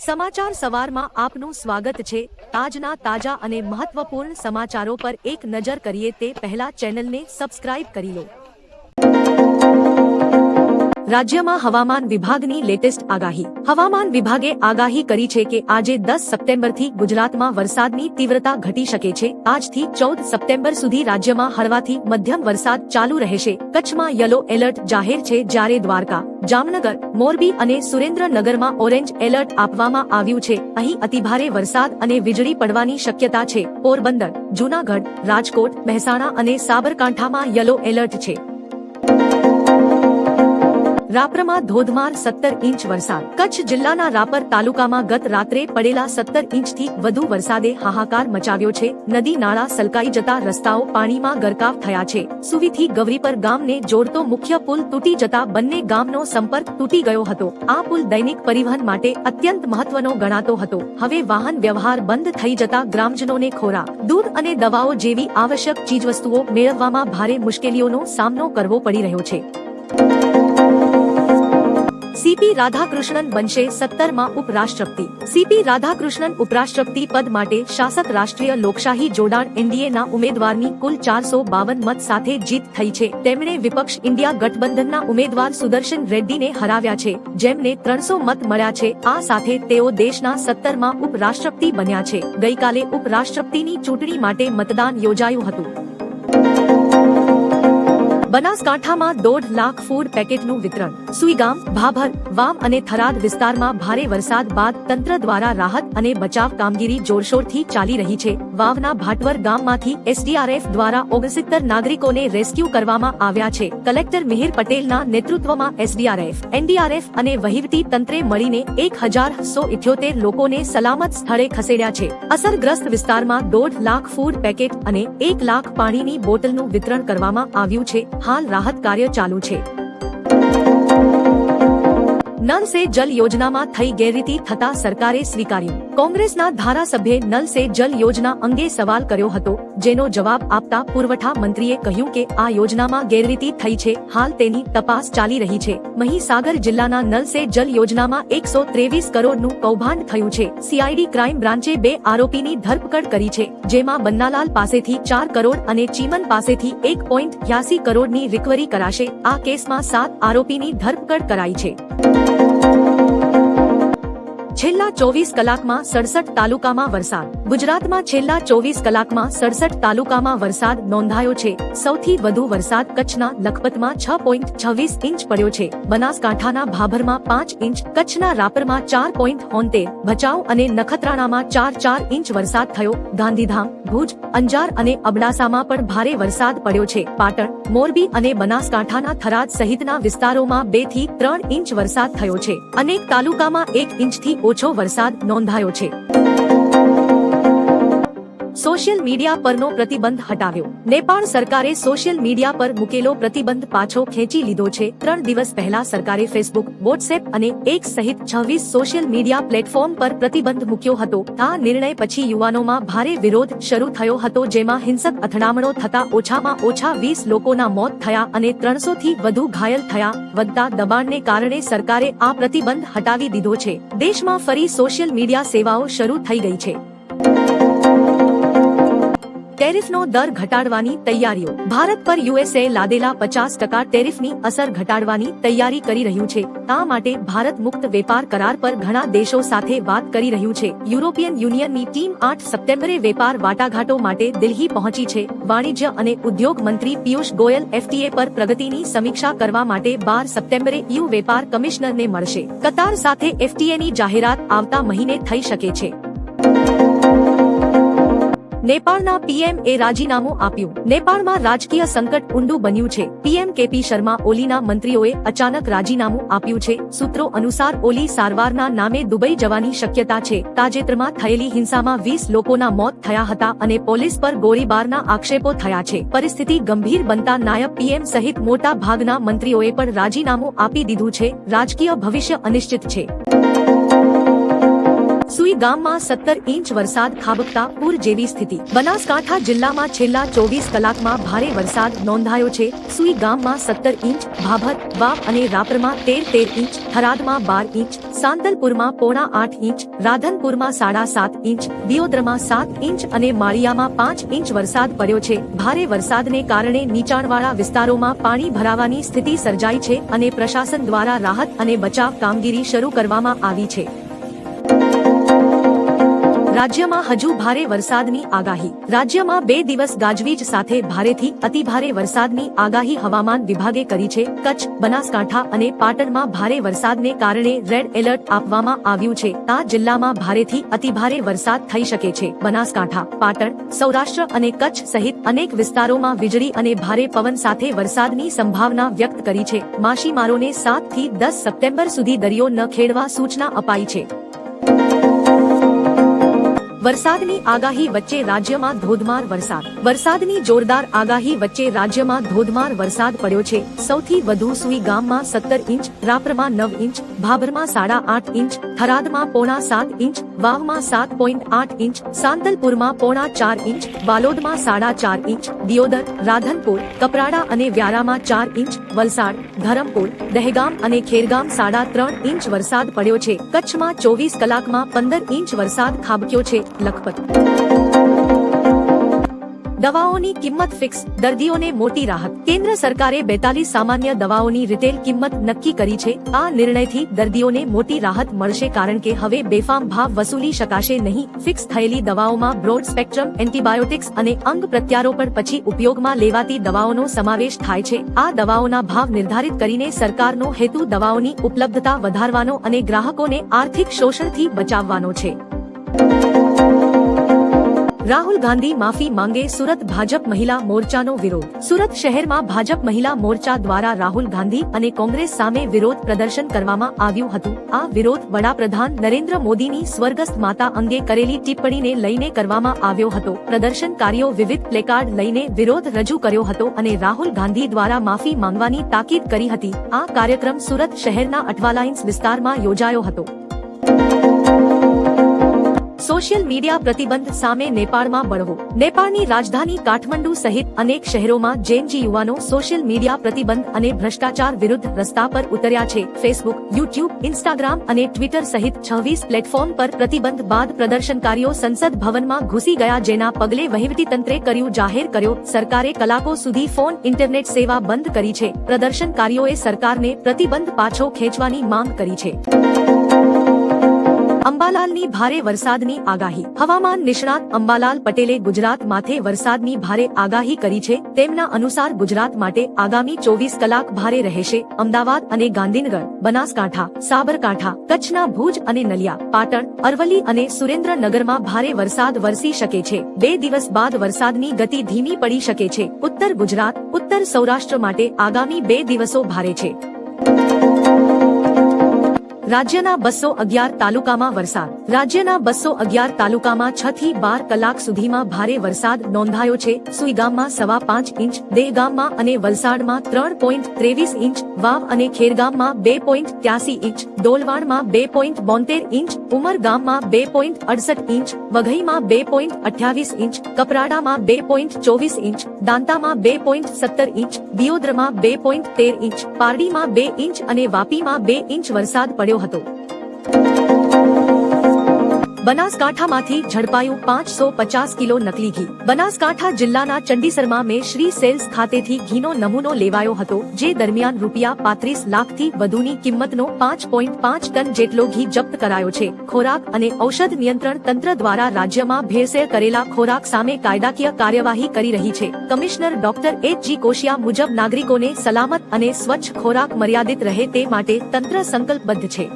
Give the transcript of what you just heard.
સમાચાર સવારમાં આપનું સ્વાગત છે. આજના તાજા અને મહત્વપૂર્ણ સમાચારો પર એક નજર કરીએ તે પહેલા ચેનલને સબસ્ક્રાઇબ કરી લો. રાજ્યમાં હવામાન વિભાગની લેટેસ્ટ આગાહી. હવામાન વિભાગે આગાહી કરી છે કે આજે દસ સપ્ટેમ્બરથી ગુજરાતમાં વરસાદની તીવ્રતા ઘટી શકે છે. આજથી ચૌદ સપ્ટેમ્બર સુધી રાજ્યમાં હળવાથી મધ્યમ વરસાદ ચાલુ રહેશે. કચ્છમાં યલો એલર્ટ જાહેર છે જ્યારે દ્વારકા. જામનગર, મોરબી અને સુરેન્દ્રનગરમાં ઓરેન્જ એલર્ટ આપવામાં આવ્યું છે. અહીં અતિભારે વરસાદ અને વીજળી પડવાની શક્યતા છે. પોરબંદર, જૂનાગઢ, રાજકોટ, મહેસાણા અને સાબરકાંઠામાં યલો એલર્ટ છે. રાપરમાં ધોધમાર સત્તર ઇંચ વરસાદ. કચ્છ જિલ્લાના રાપર તાલુકામાં ગત રાત્રે પડેલા સત્તર ઇંચથી વધુ વરસાદે હાહાકાર મચાવ્યો છે. નદી નાળા સલકાઈ જતા રસ્તાઓ પાણીમાં ગરકાવ થયા છે. સુવીથી ગૌરીપર ગામને જોડતો મુખ્ય પુલ તૂટી જતા બંને ગામનો સંપર્ક તૂટી ગયો હતો. આ પુલ દૈનિક પરિવહન માટે અત્યંત મહત્વનો ગણાતો હતો. હવે વાહન વ્યવહાર બંધ થઈ જતા ગ્રામજનોને ખોરાક, દૂધ અને દવાઓ જેવી આવશ્યક ચીજવસ્તુઓ મેળવવામાં ભારે મુશ્કેલીઓનો સામનો કરવો પડી રહ્યો છે. સીપી રાધાકૃષ્ણન બનશે સત્તરમાં ઉપરાષ્ટ્રપતિ. સીપી રાધાકૃષ્ણન ઉપરાષ્ટ્રપતિ પદ માટે શાસક રાષ્ટ્રીય લોકશાહી જોડાણ એનડીએના ઉમેદવારની કુલ ચારસો બાવન મત સાથે જીત થઈ છે. તેમણે વિપક્ષ ઇન્ડિયા ગઠબંધનના ઉમેદવાર સુદર્શન રેડ્ડીને હરાવ્યા છે, જેમને ત્રણસો મત મળ્યા છે. આ સાથે તેઓ દેશના સત્તરમાં ઉપરાષ્ટ્રપતિ બન્યા છે. ગઈકાલે ઉપરાષ્ટ્રપતિની ચૂંટણી માટે મતદાન યોજાયું હતું. બનાસકાંઠામાં દોઢ લાખ ફૂડ પેકેટનું વિતરણ. સુઈગામ, ભાભર વાવ અને થરાદ વિસ્તારમાં ભારે વરસાદ બાદ તંત્ર દ્વારા રાહત અને બચાવ કામગીરી જોરશોરથી ચાલી રહી છે. વાવના ભાટવર ગામમાંથી એસડીઆરએફ દ્વારા ઓગણસિત્તર નાગરિકોને રેસ્ક્યુ કરવામાં આવ્યા છે. કલેક્ટર મિહિર પટેલના નેતૃત્વમાં એસડીઆરએફ એનડીઆરએફ અને વહીવટી તંત્રે મળીને એક હજાર સો ઇઠ્યોતેર લોકોને સલામત સ્થળે ખસેડ્યા છે. અસરગ્રસ્ત વિસ્તારમાં દોઢ લાખ ફૂડ પેકેટ અને એક લાખ પાણીની બોટલનું વિતરણ કરવામાં આવ્યું છે. હાલ રાહત કાર્ય ચાલુ છે. નલ સે જલ યોજનામાં થઈ ગેરરીતિ થતા સરકારે સ્વીકાર્યું. કોંગ્રેસના ધારાસભ્યે નલ સે જલ યોજના અંગે સવાલ કર્યો હતો, જેનો જવાબ આપતા પુરવઠા મંત્રીએ કહ્યું કે આ યોજનામાં ગેરરીતિ થઈ છે, હાલ તેની તપાસ ચાલી રહી છે. મહીસાગર જિલ્લાના નલ સે જલ યોજનામાં એકસો ત્રેવીસ કરોડનું કૌભાંડ થયું છે. સીઆઈડી ક્રાઇમ બ્રાન્ચે બે આરોપીની ધરપકડ કરી છે, જેમાં બન્નાલાલ પાસેથી ચાર કરોડ અને ચીમન પાસેથી એક પોઈન્ટ કરોડની રિકવરી કરાશે. આ કેસમાં સાત આરોપીની ધરપકડ કરાઈ છે. છેલ્લા ચોવીસ કલાકમાં સડસઠ તાલુકામાં વરસાદ. ગુજરાતમાં છેલ્લા ચોવીસ કલાકમાં સડસઠ તાલુકામાં વરસાદ નોંધાયો છે. સૌથી વધુ વરસાદ કચ્છના લખપતમાં છ પોઈન્ટ છવ્વીસ ઇંચ પડ્યો છે. બનાસકાંઠાના ભાભરમાં પાંચ ઇંચ, કચ્છના રાપરમાં ચાર પોઈન્ટ હોંતેર ભચાઉ અને નખત્રાણામાં ચાર ચાર ઇંચ વરસાદ થયો. ગાંધીધામ, ભુજ, અંજાર અને અબડાસામાં પણ ભારે વરસાદ પડ્યો છે. પાટણ મોરબી અને બનાસકાંઠાના થરાદ સહિતના વિસ્તારોમાં બેથી ત્રણ ઇંચ વરસાદ થયો છે. અનેક તાલુકામાં એક ઇંચથી ઓછો વરસાદ નોંધાયો છે. સોશિયલ મીડિયા પરનો પ્રતિબંધ હટાવ્યો. નેપાળ સરકારે સોશિયલ મીડિયા પર મૂકેલો પ્રતિબંધ પાછો ખેંચી લીધો છે. ત્રણ દિવસ પહેલા સરકારે ફેસબુક, વોટ્સએપ અને એક સહિત છવ્વીસ સોશિયલ મીડિયા પ્લેટફોર્મ પર પ્રતિબંધ મૂક્યો હતો. આ નિર્ણય પછી યુવાનોમાં ભારે વિરોધ શરૂ થયો હતો, જેમાં હિંસક અથડામણો થતા ઓછામાં ઓછા વીસ લોકોના મોત થયા અને ત્રણસો થી વધુ ઘાયલ થયા વધતા દબાણને કારણે સરકારે આ પ્રતિબંધ હટાવી દીધો છે. દેશમાં ફરી સોશિયલ મીડિયા સેવાઓ શરૂ થઈ ગઈ છે. ટેરિફનો દર ઘટાડવાની તૈયારીઓ. ભારત પર યુએસએ લાદેલા પચાસ ટકા ટેરિફની અસર ઘટાડવાની તૈયારી કરી રહ્યું છે. આ માટે ભારત મુક્ત વેપાર કરાર પર ઘણા દેશો સાથે વાત કરી રહ્યું છે. યુરોપિયન યુનિયનની ટીમ આઠ સપ્ટેમ્બરે વેપાર વાટાઘાટો માટે દિલ્હી પહોંચી છે. વાણિજ્ય અને ઉદ્યોગ મંત્રી પિયુષ ગોયલ એફટીએ પર પ્રગતિની સમીક્ષા કરવા માટે બાર સપ્ટેમ્બરે યુ વેપાર કમિશનરને મળશે. કતાર સાથે એફટીએની જાહેરાત આવતા મહિને થઈ શકે છે. નેપાળના પીએમ એ રાજીનામું આપ્યું. નેપાળમાં રાજકીય સંકટ ઊંડું બન્યું છે. પીએમ કેપી શર્મા ઓલીના મંત્રીઓએ અચાનક રાજીનામું આપ્યું છે. સૂત્રો અનુસાર ઓલી સારવારના નામે દુબઈ જવાની શક્યતા છે. તાજેતરમાં થયેલી હિંસામાં વીસ લોકોના મોત થયા હતા અને પોલીસ પર ગોળીબારના આક્ષેપો થયા છે. પરિસ્થિતિ ગંભીર બનતા નાયબ પીએમ સહિત મોટા ભાગના મંત્રીઓએ પણ રાજીનામું આપી દીધું છે. રાજકીય ભવિષ્ય અનિશ્ચિત છે. સુઈ ગામમાં સત્તર ઇંચ વરસાદ ખાબકતા પૂર જેવી સ્થિતિ. બનાસકાંઠા જિલ્લામાં છેલ્લા ચોવીસ કલાકમાં ભારે વરસાદ નોંધાયો છે. સુઈ ગામમાં સત્તર ઇંચ, ભાભર, વાવ અને રાપરમાં તેર તેર ઇંચ, થરાદમાં બાર ઇંચ, સાંતલપુરમાં પોણા આઠ ઇંચ, રાધનપુરમાં સાડા સાત ઇંચ, દિયોદરમાં સાત ઇંચ અને માળિયામાં પાંચ ઇંચ વરસાદ પડ્યો છે. ભારે વરસાદને કારણે નીચાણવાળા વિસ્તારોમાં પાણી ભરાવાની સ્થિતિ સર્જાઈ છે અને પ્રશાસન દ્વારા રાહત અને બચાવ કામગીરી શરૂ કરવામાં આવી છે. રાજ્યમાં હજુ ભારે વરસાદની આગાહી. રાજ્યમાં બે દિવસ ગાજવીજ સાથે ભારેથી અતિભારે વરસાદની આગાહી હવામાન વિભાગે કરી છે. કચ્છ, બનાસકાંઠા અને પાટણમાં ભારે વરસાદને કારણે રેડ એલર્ટ આપવામાં આવ્યું છે. આ જિલ્લામાં ભારેથી અતિભારે વરસાદ થઈ શકે છે. બનાસકાંઠા, પાટણ, સૌરાષ્ટ્ર અને કચ્છ સહિત અનેક વિસ્તારોમાં વીજળી અને ભારે પવન સાથે વરસાદની સંભાવના વ્યક્ત કરી છે. માછીમારોને સાતથી દસ સપ્ટેમ્બર સુધી દરિયો ન ખેડવા સૂચના અપાઈ છે. વરસાદની આગાહી વચ્ચે રાજ્યમાં ધોધમાર વરસાદ. વરસાદની જોરદાર આગાહી વચ્ચે રાજ્યમાં ધોધમાર વરસાદ પડ્યો છે. સૌથી વધુ સુઈ ગામમાં સત્તર ઇંચ, રાપરમાં નવ ઇંચ, ભાભરમાં સાડા આઠ ઇંચ, થરાદમાં પોણા સાત ઇંચ વાવમાં સાત પોઈન્ટ આઠ ઇંચ, સાંતલપુરમાં પોણા ચાર ઇંચ, બાલોદમાં સાડા ચાર ઇંચ, દિયોદર, રાધનપુર, કપરાડા અને વ્યારામાં ચાર ઇંચ, વલસાડ, ધરમપુર, દહેગામ અને ખેરગામ સાડા ત્રણ ઇંચ વરસાદ પડ્યો છે. કચ્છમાં ચોવીસ કલાકમાં પંદર ઇંચ વરસાદ ખાબક્યો છે. લખપત દવાઓની કિંમત ફિક્સ, દર્દીઓને મોટી રાહત. કેન્દ્ર સરકારે બેતાલીસ સામાન્ય દવાઓની રિટેલ કિંમત નક્કી કરી છે. આ નિર્ણયથી દર્દીઓને મોટી રાહત મળશે કારણ કે હવે બેફામ ભાવ વસૂલી શકાશે નહીં. ફિક્સ થયેલી દવાઓમાં બ્રોડ સ્પેક્ટ્રમ, એન્ટીબાયોટિક્સ અને અંગ પ્રત્યારોપણ પછી ઉપયોગમાં લેવાતી દવાઓનો સમાવેશ થાય છે. આ દવાઓના ભાવ નિર્ધારિત કરીને સરકારનો હેતુ દવાઓની ઉપલબ્ધતા વધારવાનો અને ગ્રાહકોને આર્થિક શોષણથી બચાવવાનો છે. રાહુલ ગાંધી માફી માંગે સુરત ભાજપ મહિલા મોરચાનો વિરોધ. સુરત શહેરમાં ભાજપ મહિલા મોરચા દ્વારા રાહુલ ગાંધી અને કોંગ્રેસ સામે વિરોધ પ્રદર્શન કરવામાં આવ્યું હતું. આ વિરોધ વડાપ્રધાન નરેન્દ્ર મોદીની સ્વર્ગસ્થ માતા અંગે કરેલી ટિપ્પણીને લઈને કરવામાં આવ્યો હતો. પ્રદર્શનકારીઓ વિવિધ પ્લેકાર્ડ લઈને વિરોધ રજૂ કર્યો હતો અને રાહુલ ગાંધી દ્વારા માફી માંગવાની તાકીદ કરી હતી. આ કાર્યક્રમ સુરત શહેરના અઠવાલાઇન્સ વિસ્તારમાં યોજાયો હતો. સોશિયલ મીડિયા પ્રતિબંધ સામે નેપાળમાં બળવો. નેપાળની રાજધાની કાઠમંડુ સહિત અનેક શહેરોમાં જેનજી યુવાનો સોશિયલ મીડિયા પ્રતિબંધ અને ભ્રષ્ટાચાર વિરુદ્ધ રસ્તા પર ઉતર્યા છે. ફેસબુક, યુટ્યુબ, ઇન્સ્ટાગ્રામ અને ટ્વિટર સહિત છવ્વીસ પ્લેટફોર્મ પર પ્રતિબંધ બાદ પ્રદર્શનકારીઓ સંસદ ભવનમાં ઘૂસી ગયા જેના પગલે વહીવટીતંત્રે કર્યું જાહેર કર્યો, સરકારે કલાકો સુધી ફોન, ઇન્ટરનેટ સેવા બંધ કરી છે. પ્રદર્શનકારીઓએ સરકારને પ્રતિબંધ પાછો ખેંચવાની માંગ કરી છે. અંબાલાલની ભારે વરસાદની આગાહી. હવામાન નિષ્ણાત અંબાલાલ પટેલે ગુજરાત માથે વરસાદની ભારે આગાહી કરી છે. તેમના અનુસાર ગુજરાત માટે આગામી ચોવીસ કલાક ભારે રહેશે. અમદાવાદ અને ગાંધીનગર, બનાસકાંઠા, સાબરકાંઠા, કચ્છના ભુજ અને નલિયા, પાટણ, અરવલ્લી અને સુરેન્દ્રનગરમાં ભારે વરસાદ વરસી શકે છે. બે દિવસ બાદ વરસાદની ગતિ ધીમી પડી શકે છે. ઉત્તર ગુજરાત, ઉત્તર સૌરાષ્ટ્ર માટે આગામી બે દિવસો ભારે છે. રાજ્યના બસો અગિયાર તાલુકામાં વરસાદ. રાજ્યના બસો અગિયાર તાલુકામાં છ થી બાર કલાક સુધીમાં ભારે વરસાદ નોંધાયો છે. સુઈગામમાં સવા પાંચ ઇંચ દેહગામમાં અને વલસાડમાં ત્રણ પોઈન્ટ ત્રેવીસ ઇંચ, વાવ અને ખેરગામમાં બે પોઈન્ટ ત્યાસી ઇંચ ડોલવાડમાં બે પોઈન્ટ બોતેર ઇંચ, ઉમરગામમાં બે પોઈન્ટ અડસઠ ઇંચ, વઘઈમાં બે પોઈન્ટ અઠ્યાવીસ ઇંચ, કપરાડામાં બે પોઈન્ટ ચોવીસ ઇંચ, દાંતામાં બે પોઈન્ટ સત્તર ઇંચ, દિયોદ્રમાં બે પોઈન્ટ તેર ઇંચ, પારડીમાં બે ઇંચ અને વાપીમાં બે ઇંચ વરસાદ પડ્યો હતો. બનાસકાંઠામાંથી ઝડપાયું પાંચસો પચાસ કિલો નકલી ઘી. બનાસકાંઠા જિલ્લાના ચંડીસરમાં મેં શ્રી સેલ્સ ખાતેથી ઘીનો નમૂનો લેવાયો હતો, જે દરમિયાન રૂપિયા પાંત્રીસ લાખથી વધુની કિંમતનો પાંચ પોઈન્ટ પાંચ ટન જેટલો ઘી જપ્ત કરાયો છે. ખોરાક અને ઔષધ નિયંત્રણ તંત્ર દ્વારા રાજ્યમાં ભેળસેળ કરેલા ખોરાક સામે કાયદાકીય કાર્યવાહી કરી રહી છે. Commissioner doctor H G Koshiya મુજબ નાગરિકોને સલામત અને સ્વચ્છ ખોરાક મર્યાદિત રહે તે માટે તંત્ર સંકલ્પબદ્ધ છે.